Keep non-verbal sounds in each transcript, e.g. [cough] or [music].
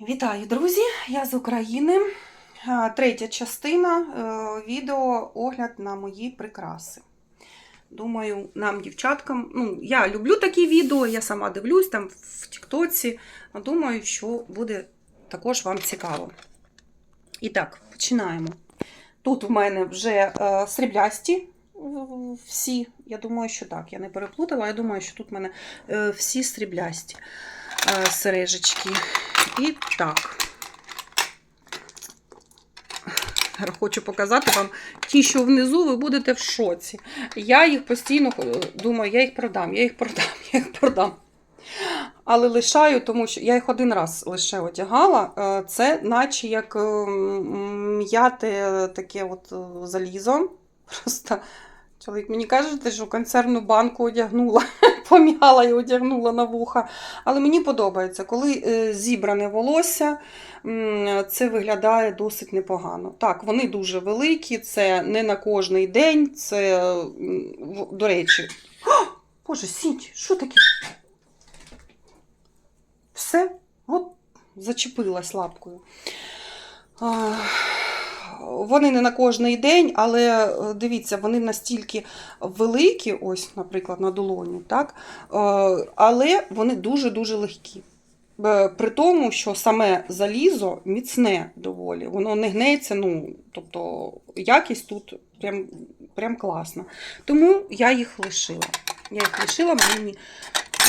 Вітаю, друзі! Я з України. Третя частина е, відео огляд на мої прикраси. Думаю, нам, дівчаткам, ну, я люблю такі відео, я сама дивлюсь там в Тіктоці. Думаю, що буде також вам цікаво. І так, починаємо. Тут в мене вже е, сріблясті е, всі. Я думаю, що так, я не переплутала. Я думаю, що тут в мене е, всі сріблясті е, сережечки. І так. Хочу показати вам ті, що внизу, ви будете в шоці. Я їх постійно е, думаю, я їх продам, я їх продам, [laughs] я їх продам. Але лишаю, тому що я їх один раз лише одягала. Е, Це наче як е, м, м'яте таке от залізо. Просто чоловік мені каже, що консервну банку одягнула, [laughs] пом'яла і одягнула на вуха. Але мені подобається, коли е, зібране волосся, це виглядає досить непогано. Так, вони дуже великі, це не на кожний день, це, до речі. О, Боже, сіть, що таке? Все, от зачепилась лапкою. Вони не на кожний день, але е, дивіться, вони настільки великі, ось, наприклад, на долоні, так? Е, але вони дуже-дуже легкі. При тому, що саме залізо міцне доволі, воно не гнеться, ну, тобто якість тут прям, прям класна. Тому я їх лишила. Я їх лишила, мені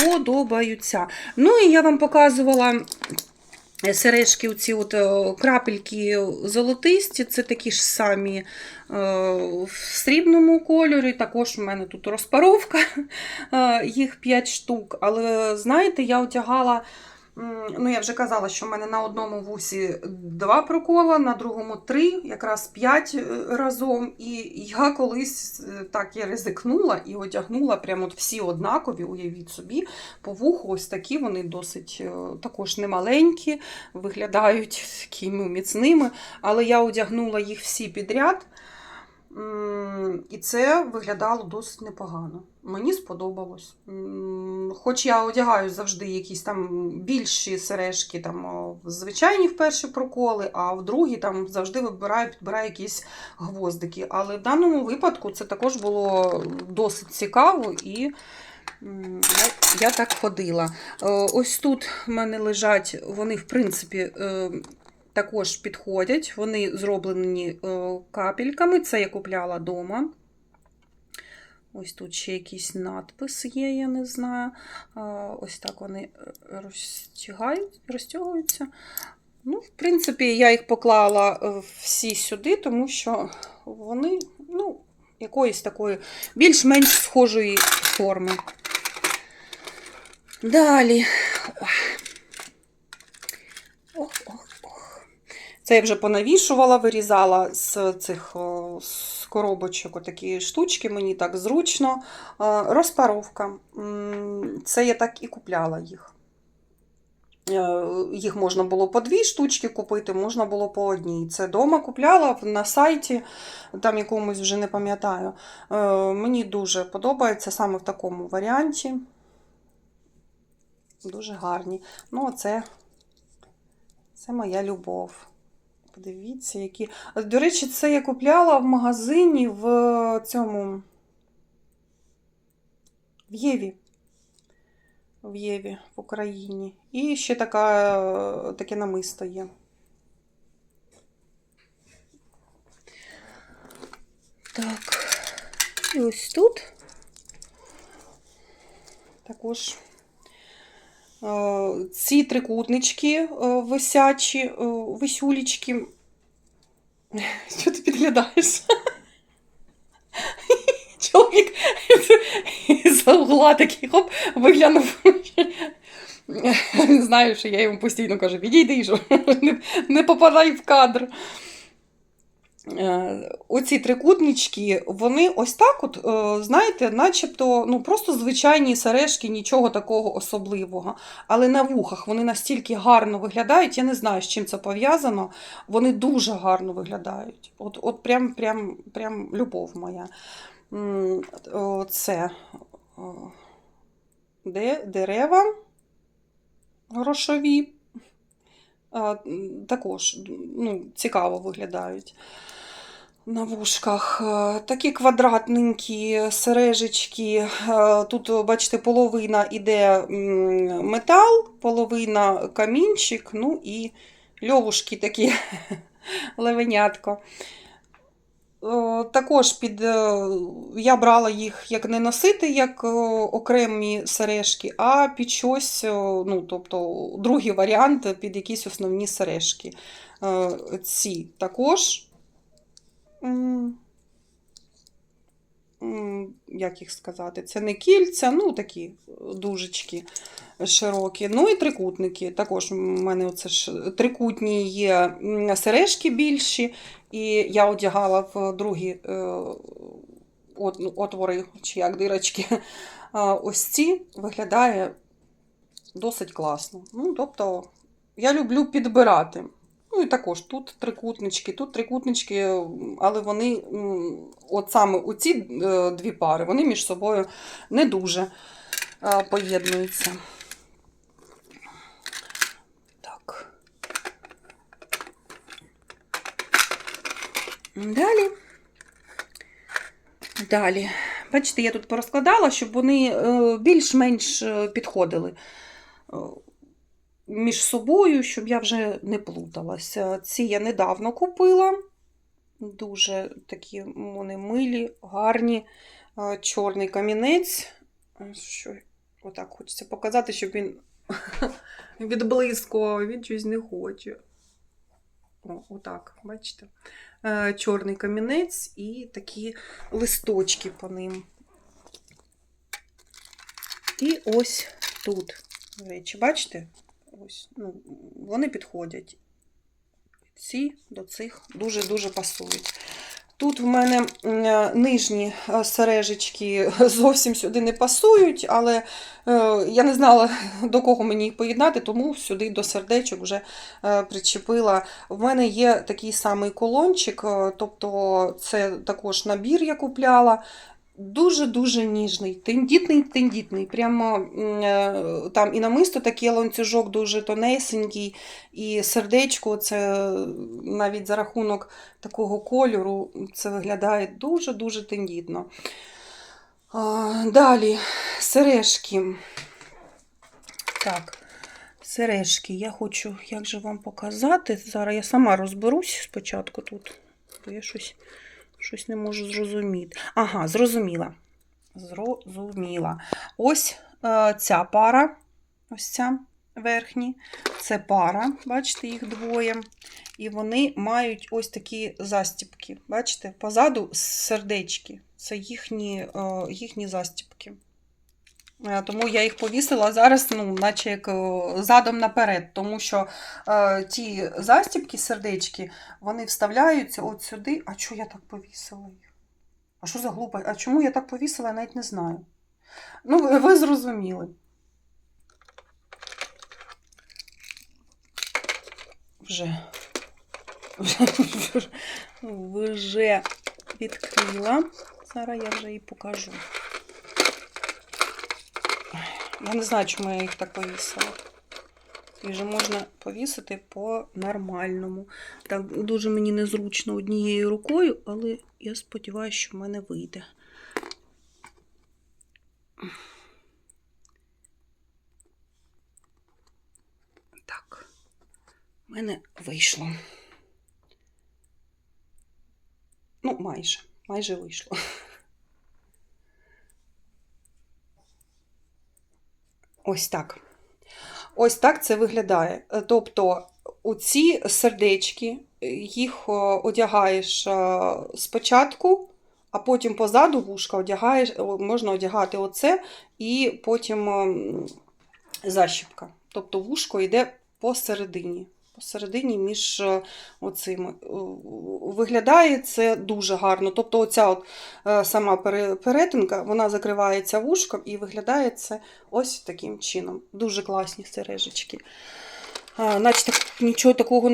подобаються. Ну і я вам показувала сережки, оці от е, крапельки золотисті, це такі ж самі е, в срібному кольорі. Також у мене тут розпаровка, [laughs] е, їх 5 штук. Але знаєте, я одягала. Ну, я вже казала, що в мене на одному вусі два прокола, на другому три, якраз п'ять е, разом. І я колись е, так я ризикнула і одягнула прямо от всі однакові, уявіть собі, по вуху ось такі, вони досить е, також немаленькі, виглядають такими міцними, але я одягнула їх всі підряд. І це виглядало досить непогано. Мені сподобалось. Хоч я одягаю завжди якісь там більші сережки, там звичайні в перші проколи, а в другі там завжди вибираю, підбираю якісь гвоздики. Але в даному випадку це також було досить цікаво і я, я так ходила. Е, Ось тут в мене лежать, вони, в принципі, е, також підходять. Вони зроблені е, капельками. Це я купляла вдома. Ось тут ще якийсь надпис є, я не знаю. Ось так вони е, розтягуються. Ну, в принципі, я їх поклала е, всі сюди, тому що вони ну, якоїсь такої більш-менш схожої форми. Далі. Ох, ох. Це я вже понавішувала, вирізала з цих з коробочок отакі штучки, мені так зручно. Е, Розпаровка. Це я так і купляла їх. Е, Їх можна було по дві штучки купити, можна було по одній. Це вдома купляла на сайті, там якомусь вже не пам'ятаю. Е, Мені дуже подобається саме в такому варіанті. Дуже гарні. Ну, це, це моя любов. Подивіться, які. До речі, це я купляла в магазині в цьому. В Єві. В Єві в Україні. І ще така, таке намисто є. Так. І ось тут також е, ці трикутнички е, висячі, е, висюлічки. [laughs] Що ти підглядаєш? [laughs] Чоловік з-за угла такий хоп, виглянув. [laughs] Знаю, що я йому постійно кажу, відійди, що не попадай в кадр. Е, Оці трикутнички, вони ось так, от, е, знаєте, начебто ну, просто звичайні сережки, нічого такого особливого. Але на вухах вони настільки гарно виглядають, я не знаю, з чим це пов'язано. Вони дуже гарно виглядають. От, от прям, прям, прям любов моя. Це де, дерева грошові. також ну, цікаво виглядають. На вушках Е, такі квадратненькі сережечки. Е, Тут, бачите, половина іде метал, половина камінчик, ну і льовушки такі [laughs] левенятко. Е, Також під, я брала їх як не носити, як окремі сережки, а під щось, ну, тобто другий варіант під якісь основні сережки. Ці також. Як їх сказати? Це не кільця, ну такі дужечки широкі. Ну і трикутники. Також у мене оце ж трикутні є сережки більші, і я одягала в другі е, ну, отвори, чи як дирочки. [laughs] Ось ці виглядає досить класно. Ну, тобто, я люблю підбирати. Ну і також тут трикутнички, тут трикутнички, але вони, от саме оці е, дві пари, вони між собою не дуже е, поєднуються. Так. Далі. Далі. Бачите, я тут порозкладала, щоб вони е, більш-менш підходили між собою, щоб я вже не плуталася. Ці я недавно купила. Дуже такі вони милі, гарні. Чорний камінець. Що, отак хочеться показати, щоб він [laughs] відблискував, він щось не хоче. О, отак, бачите? Е, Чорний камінець і такі листочки по ним. І ось тут, до речі, бачите? Ось, ну, вони підходять. Ці до цих дуже-дуже пасують. Тут в мене е, нижні е, сережечки [laughs] зовсім сюди не пасують, але е, я не знала, [laughs] до кого мені їх поєднати, тому сюди до сердечок вже причепила. В мене є такий самий колончик, тобто це також набір я купляла. Дуже-дуже ніжний, тендітний, тендітний. Прямо е, там і намисто такий ланцюжок дуже тонесенький, і сердечко це навіть за рахунок такого кольору це виглядає дуже-дуже тендітно. Далі сережки. Так, сережки. Я хочу, як же вам показати. Зараз я сама розберусь спочатку тут, бо я щось, щось не можу зрозуміти. Ага, зрозуміла. Зрозуміла. Ось е, ця пара, ось ця верхні. Це пара, бачите, їх двоє. І вони мають ось такі застіпки. Бачите, позаду сердечки. Це їхні, е, їхні застіпки. Е, Тому я їх повісила зараз, ну, наче як е, задом наперед, тому що е, ті застіпки, сердечки, вони вставляються от сюди. А чого я так повісила їх? А що за глупа? А чому я так повісила, я навіть не знаю. Ну, ви, зрозуміли. Вже, вже, вже відкрила. Зараз я вже її покажу. Я не знаю, чому я їх так повісила. Їх же можна повісити по-нормальному. Так, дуже мені незручно однією рукою, але я сподіваюся, що в мене вийде. Так, в мене вийшло. Ну, майже, майже вийшло. Ось так. Ось так це виглядає. Тобто, оці сердечки, е, їх одягаєш е, спочатку, а потім позаду вушка одягаєш, можна одягати оце, і потім защіпка. Тобто вушко йде посередині. Посередині між е, оцими. Е, Виглядає це дуже гарно. Тобто, оця от е, сама перетинка, вона закривається вушком і виглядає це ось таким чином. Дуже класні сережечки. Наче нічого такого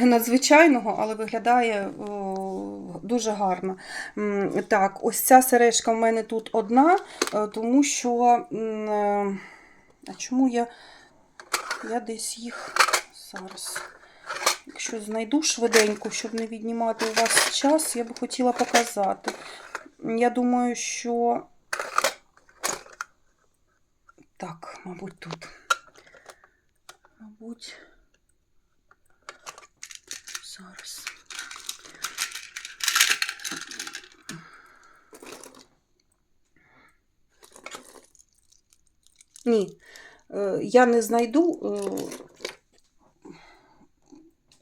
надзвичайного, але виглядає дуже гарно. Так, ось ця сережка в мене тут одна, тому що. А чому я, я десь їх Зараз. Якщо знайду швиденько, щоб не віднімати у вас час, я би хотіла показати. Я думаю, що. Так, мабуть, тут. Мабуть. Зараз. Ні, е, я не знайду.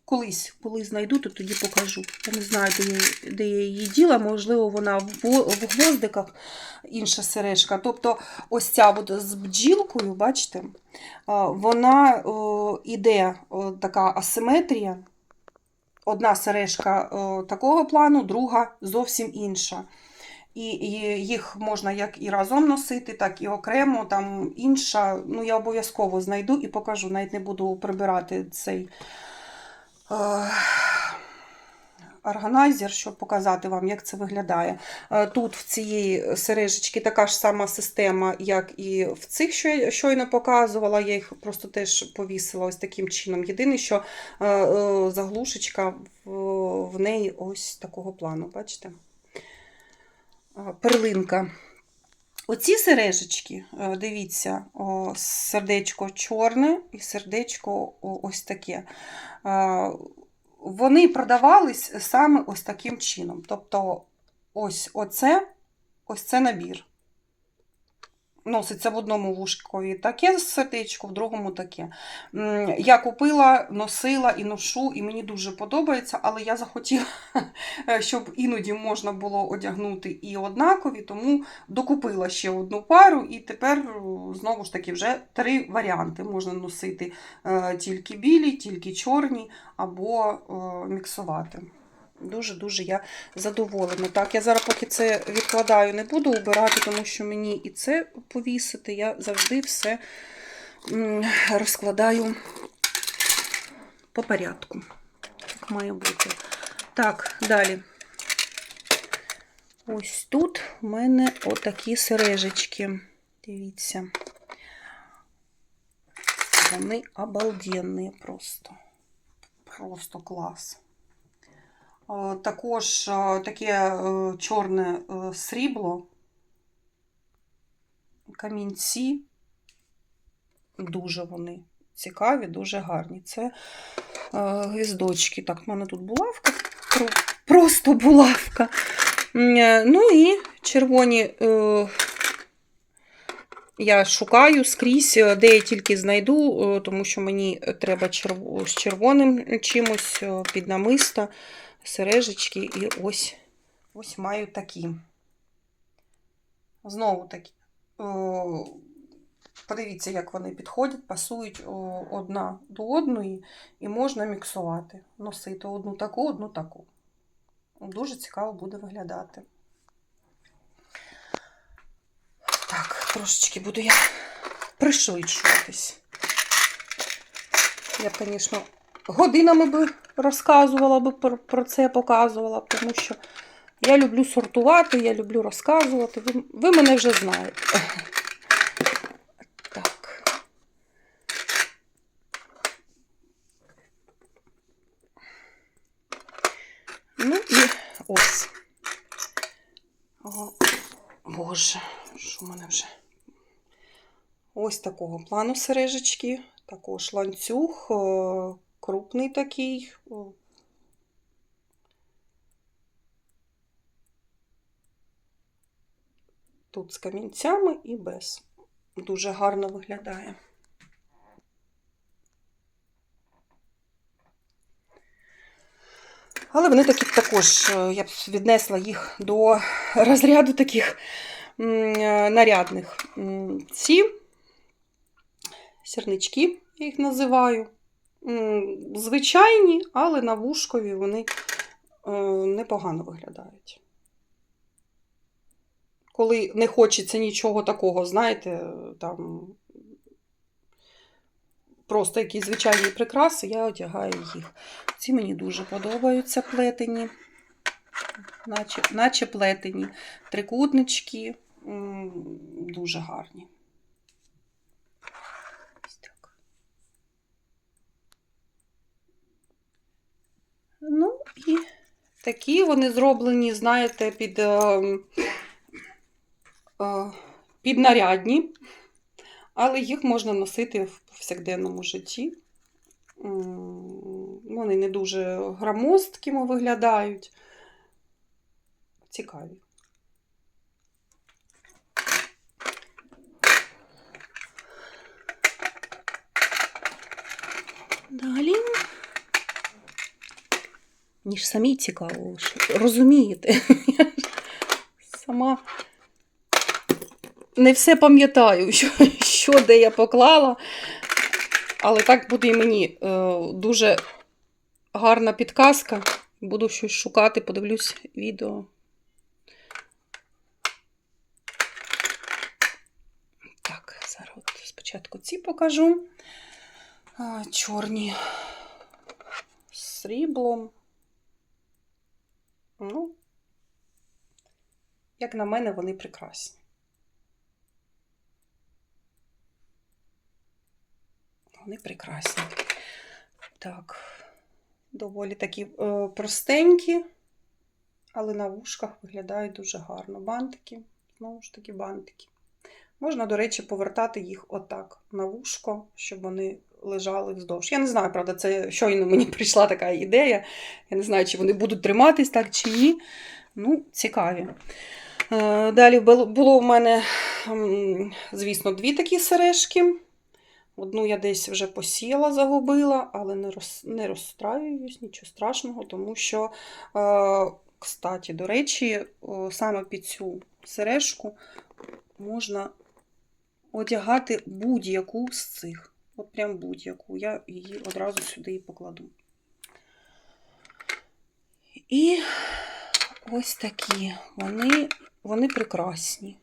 Колись, коли знайду, то тоді покажу. Я не знаю, де де я її діла. Можливо, вона в, гвоздиках інша сережка. Тобто, ось ця от з бджілкою, бачите, вона о, іде така асиметрія. Одна сережка такого плану, друга зовсім інша. І, їх можна як і разом носити, так і окремо. Там інша. Ну, я обов'язково знайду і покажу. Навіть не буду прибирати цей органайзер, щоб показати вам, як це виглядає. Е, Тут в цієї сережечки така ж сама система, як і в цих, що я щойно показувала. Я їх просто теж повісила ось таким чином. Єдине, що е, е, заглушечка в, неї ось такого плану, бачите? Е, Перлинка. Оці сережечки, е, дивіться, сердечко чорне і сердечко ось таке. Е, Вони продавались саме ось таким чином. Тобто, ось оце, ось це набір. Носиться в одному вушкові таке сердечко, в другому таке. Я купила, носила і ношу, і мені дуже подобається, але я захотіла, [laughs] щоб іноді можна було одягнути і однакові, тому докупила ще одну пару, і тепер знову ж таки вже три варіанти. Можна носити е, тільки білі, тільки чорні, або міксувати. Дуже-дуже я задоволена. Так, я зараз поки це відкладаю, не буду убирати, тому що мені і це повісити. Я завжди все розкладаю по порядку. Так має бути. Так, далі. Ось тут в мене отакі сережечки. Дивіться. Вони обалденні просто. Просто клас. Е, Також е, таке е, чорне срібло, камінці. Дуже вони цікаві, дуже гарні. Це гвіздочки. Так, в мене тут булавка, просто булавка. Ну і червоні. Я шукаю скрізь, де я тільки знайду, тому що мені треба черв- з червоним чимось під намиста сережечки, і ось ось маю такі. Знову такі. Подивіться, як вони підходять, пасують одна до одної, і можна міксувати. Носити одну таку, одну таку. Дуже цікаво буде виглядати. Так, трошечки буду я пришвидшуватись. Я звісно, годинами би розказувала би про, це, показувала, тому що я люблю сортувати, я люблю розказувати. Ви, ви мене вже знаєте. [laughs] Так. Ну і ось. О, Боже, що в мене вже? Ось такого плану сережечки. Також ланцюг, е, крупний такий. Тут з камінцями і без. Дуже гарно виглядає. Але вони такі також, е, я б віднесла їх до розряду таких е, нарядних. Ці сірнички, я їх називаю. Звичайні, але на вушкові вони е, непогано виглядають. Коли не хочеться нічого такого, знаєте, там просто якісь звичайні прикраси, я одягаю їх. Ці мені дуже подобаються плетені, наче, наче плетені. Трикутнички дуже гарні. Ну і такі вони зроблені, знаєте, під, е, е, під нарядні, але їх можна носити в повсякденному житті. Вони не дуже громоздкими виглядають. Цікаві. Далі. Мені ж самі цікаво, ж розумієте. Я [laughs] Сама не все пам'ятаю, що, що де я поклала. Але так буде і мені е, дуже гарна підказка. Буду щось шукати, подивлюсь відео. Так, зараз от спочатку ці покажу. Чорні сріблом. Ну, як на мене, вони прекрасні. Вони прекрасні. Так, доволі такі е, простенькі, але на вушках виглядають дуже гарно. Бантики, знову ж таки, бантики. Можна, до речі, повертати їх отак на вушко, щоб вони лежали вздовж. Я не знаю, правда, це щойно мені [laughs] прийшла така ідея. Я не знаю, чи вони будуть триматись так чи ні. Ну, цікаві. Е, Далі було в мене, звісно, дві такі сережки. Одну я десь вже посіяла, загубила, але не, роз, не розстраююсь, нічого страшного, тому що, е, кстати, до речі, о, саме під цю сережку можна одягати будь-яку з цих. От прям будь-яку. Я її одразу сюди і покладу. І ось такі. Вони, вони прекрасні.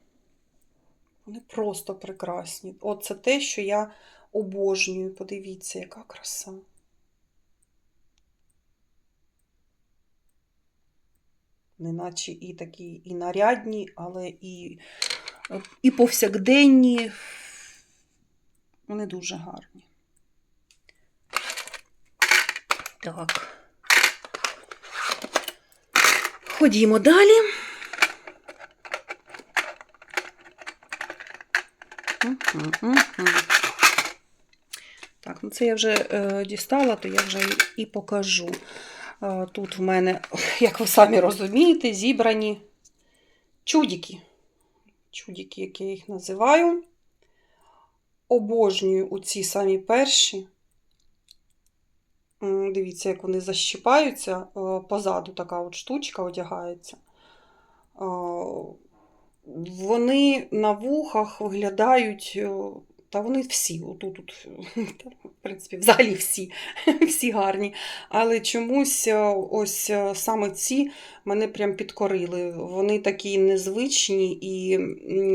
Вони просто прекрасні. От це те, що я обожнюю. Подивіться, яка краса. Неначе і такі і нарядні, але і, і повсякденні. Вони дуже гарні. Так. Ходімо далі. Так, ну це я вже е, дістала, то я вже і, покажу. Е, тут в мене, як ви самі розумієте, зібрані чудики. Чудики, як я їх називаю. Обожнюю у ці самі перші. Дивіться, як вони защіпаються. Е, Позаду така от штучка одягається. Е, Вони на вухах виглядають, е, та вони всі, отут, тут, [laughs] та, в принципі, взагалі всі, [laughs] всі гарні. Але чомусь е, ось е, саме ці мене прям підкорили. Вони такі незвичні і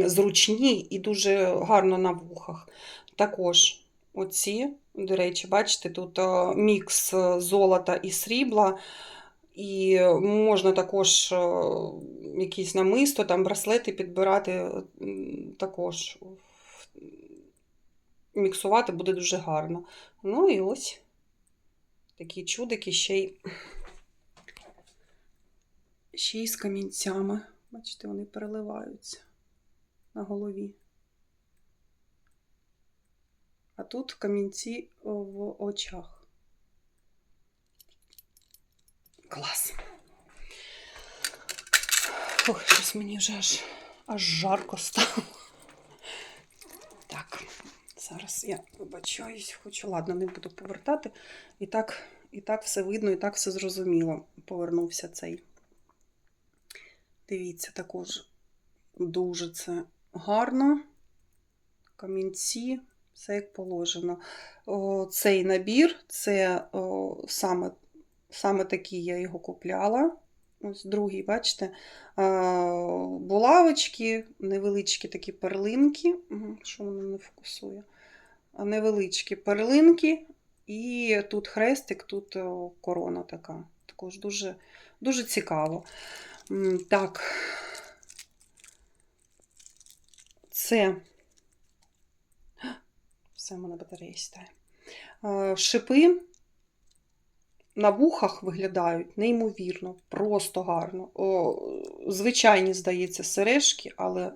зручні, і дуже гарно на вухах. Також оці, до речі, бачите, тут е, мікс золота і срібла. І можна також якісь намисто, там браслети підбирати також. Міксувати буде дуже гарно. Ну і ось такі чудики ще й ще й з камінцями. Бачите, вони переливаються на голові. А тут камінці в очах. Клас. Ох, щось мені вже аж, аж жарко стало. Зараз я вибачаюсь, хочу, ладно, не буду повертати. І так, і так все видно, і так все зрозуміло. Повернувся цей. Дивіться, також дуже це гарно. Камінці, все як положено. О, цей набір це о, саме, саме такий я його купляла. Ось другий, бачите, булавочки, невеличкі такі перлинки. Що воно не фокусує? Невеличкі перлинки, і тут хрестик, тут корона така. Також дуже, дуже цікаво. Так. Це. Все, в мене батарея сідає. Е, Шипи на вухах виглядають неймовірно, просто гарно. О, звичайні, здається, сережки, але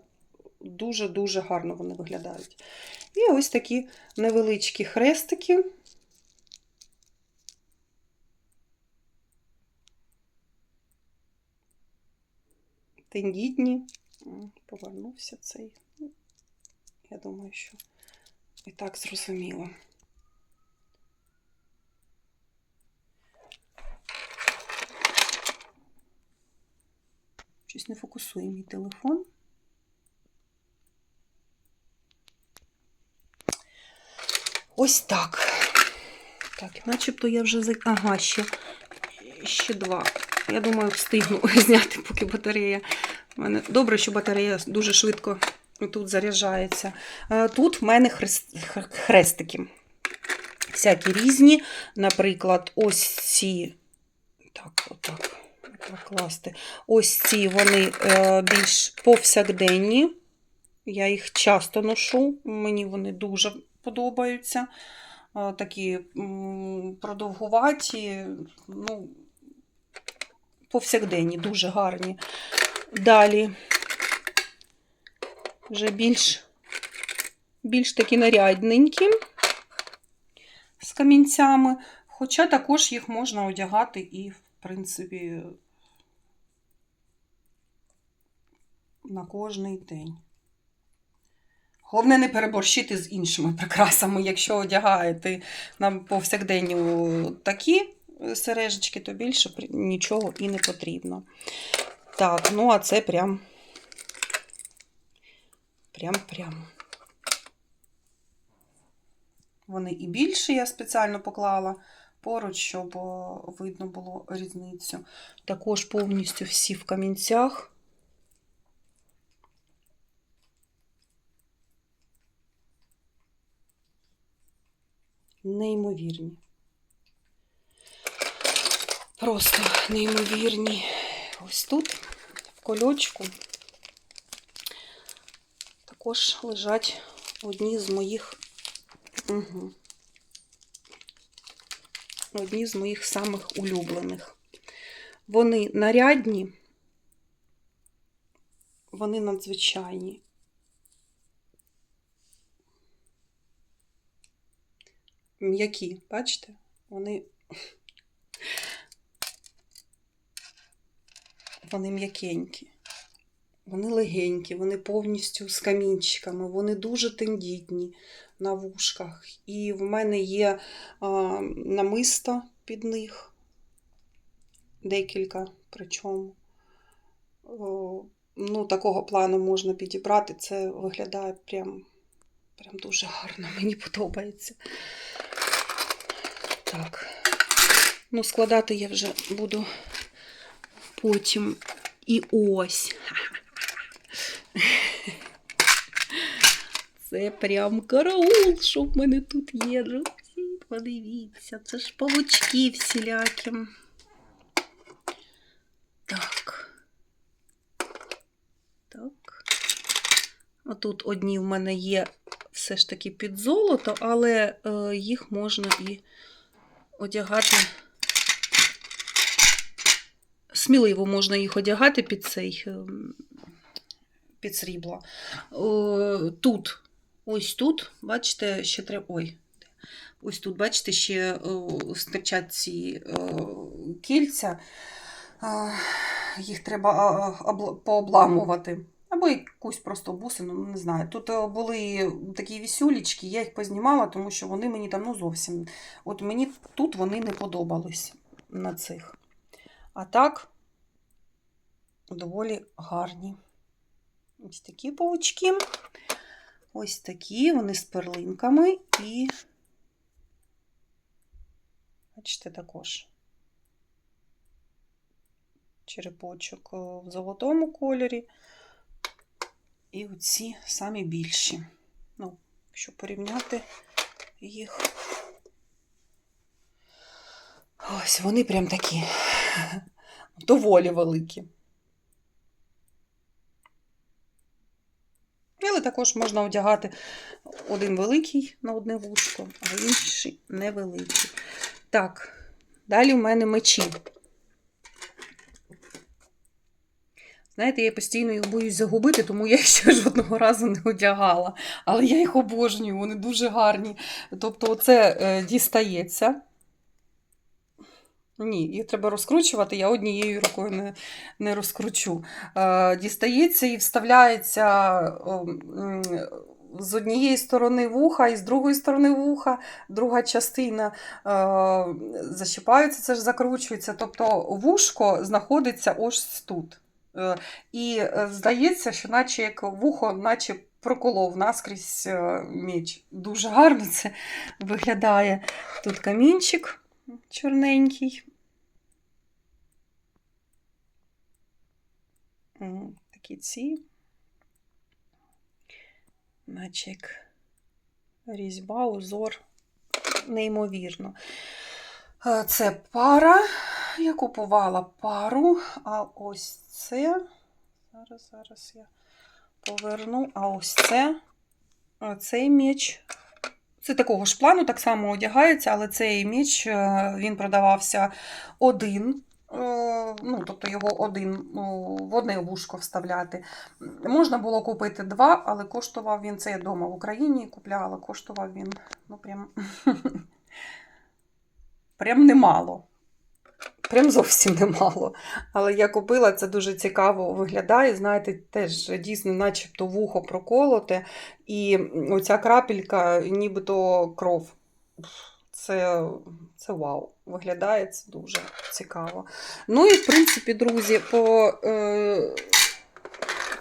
дуже-дуже гарно вони виглядають. І ось такі невеличкі хрестики. Тендітні. Повернувся цей. Ну, Я думаю, що і так зрозуміло. Щось не фокусує мій телефон. Ось так. Так, начебто я вже за. Ага, ще, ще два. Я думаю, встигну [laughs] зняти, поки батарея. У мене... Добре, що батарея дуже швидко тут заряджається. Е, Тут в мене хрест... хрестики. Всякі різні. Наприклад, ось ці. Так, отак. отак класти. Ось ці вони е, більш повсякденні. Я їх часто ношу, мені вони дуже подобаються. Е, Такі продовгуваті, ну, повсякденні, дуже гарні. Далі вже більш, більш такі нарядненькі з камінцями. Хоча також їх можна одягати і, в принципі, на кожний день. Головне не переборщити з іншими прикрасами. Якщо одягаєте на повсякденню такі сережечки, то більше нічого і не потрібно. Так, ну а це прям. Прям-прям. Вони і більші я спеціально поклала поруч, щоб видно було різницю. Також повністю всі в камінцях. Неймовірні. Просто неймовірні. Ось тут, в кольочку, також лежать одні з моїх. Угу. Одні з моїх самих улюблених. Вони нарядні, вони надзвичайні. М'які, бачите? Вони. Вони м'якенькі, вони легенькі, вони повністю з камінчиками, вони дуже тендітні на вушках. І в мене є а, намиста під них, декілька причому. О, ну, такого плану можна підібрати. Це виглядає прям, прям дуже гарно, мені подобається. Так. Ну, складати я вже буду потім. І ось. [laughs] Це прям караул, що в мене тут є. Друзі, Подивіться, це ж павучки всілякі. Так. Так. Отут одні в мене є все ж таки під золото, але е, їх можна і одягати. Сміливо можна їх одягати під цей ем, під срібло. Тут, ось тут, бачите, ще треба. Ой, ось тут, бачите, ще стирчать ці кільця. Їх треба пообламувати. Або якусь просто бусину, ну не знаю. Тут е, були такі вісюлічки, я їх познімала, тому що вони мені там ну зовсім. От мені тут вони не подобались на цих. А так, доволі гарні. Ось такі паучки. Ось такі, вони з перлинками і, бачите, також черепочок в золотому кольорі. І оці самі більші. Ну, якщо порівняти їх. Ось вони прям такі [laughs] доволі великі. Але також можна одягати один великий на одне вушко, а інший невеликий. Так, Далі в мене мечі. Знаєте, я постійно їх боюсь загубити, тому я їх [laughs] ще жодного разу не одягала. Але я їх обожнюю, вони дуже гарні. Тобто, оце е, дістається. Ні, їх треба розкручувати, я однією рукою не, не розкручу. Е, дістається і вставляється м, з однієї сторони вуха і з другої сторони вуха, друга частина е, защіпається, це ж закручується. Тобто вушко знаходиться ось тут. Е, І е, здається, що наче як вухо, наче проколов наскрізь е, меч. Дуже гарно це виглядає. Тут камінчик чорненький. Такі ці. Наче як різьба, узор. Неймовірно. Це пара. Я купувала пару, а ось це. Зараз, зараз я поверну. А ось це. Цей меч. Це такого ж плану, так само одягається, але цей меч е, він продавався один. е, Ну, тобто його один ну, в одне вушко вставляти. Можна було купити два, але коштував він це я вдома в Україні купляла, коштував він ну, прям, [laughs] прям немало. Прям зовсім немало. Але я купила, це дуже цікаво виглядає. Знаєте, теж дійсно, начебто вухо проколоте, і оця крапелька, нібито кров. Це, це вау. Виглядає це дуже цікаво. Ну і, в принципі, друзі, по е,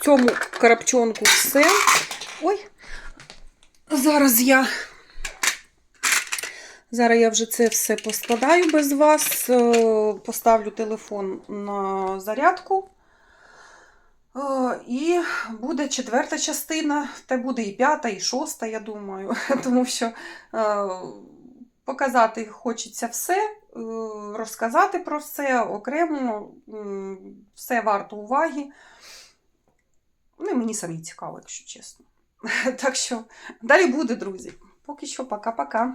цьому карапчонку все. Ой, зараз я. Зараз я вже це все поскладаю без вас. е, Поставлю телефон на зарядку. Е, І буде четверта частина, та буде і п'ята, і шоста, я думаю. [laughs] Тому що е, показати хочеться все, розказати про все окремо, все варто уваги. Ну і мені самі цікаво, якщо чесно. [laughs] Так що далі буде, друзі. Поки що, пока-пока.